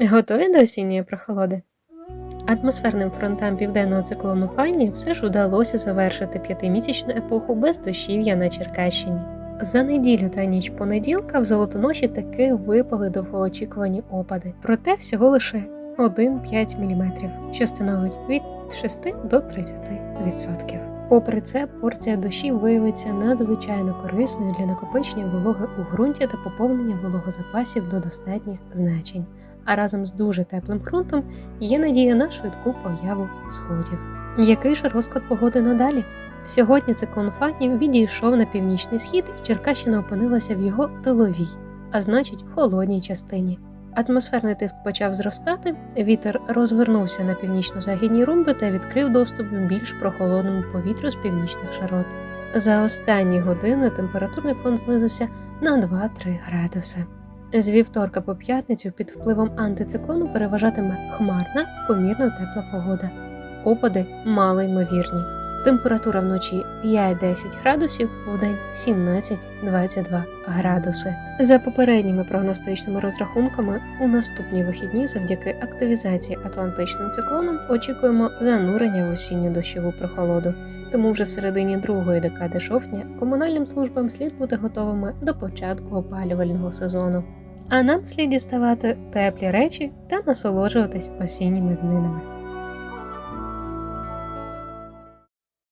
Готові до осінньої прохолоди? Атмосферним фронтам південного циклону Файні все ж вдалося завершити п'ятимісячну епоху без дощів'я на Черкащині. За неділю та ніч понеділка в Золотоноші таки випали довгоочікувані опади, проте всього лише 1-5 мм, що становить від 6 до 30%. Попри це, порція дощів виявиться надзвичайно корисною для накопичення вологи у ґрунті та поповнення вологозапасів до достатніх значень. А разом з дуже теплим ґрунтом є надія на швидку появу сходів. Який же розклад погоди надалі? Сьогодні циклон Фані відійшов на північний схід, і Черкащина опинилася в його тиловій, а значить холодній частині. Атмосферний тиск почав зростати, вітер розвернувся на північно-західній румби та відкрив доступ більш прохолодному повітрю з північних широт. За останні години температурний фон знизився на 2-3 градуси. З вівторка по п'ятницю під впливом антициклону переважатиме хмарна, помірно тепла погода. Опади мало ймовірні. Температура вночі 5-10 градусів, вдень 17-22 градуси. За попередніми прогностичними розрахунками, у наступні вихідні завдяки активізації атлантичним циклоном очікуємо занурення в осінню дощову прохолоду. Тому вже середині другої декади жовтня комунальним службам слід бути готовими до початку опалювального сезону. А нам слід діставати теплі речі та насолоджуватись осінніми днинами.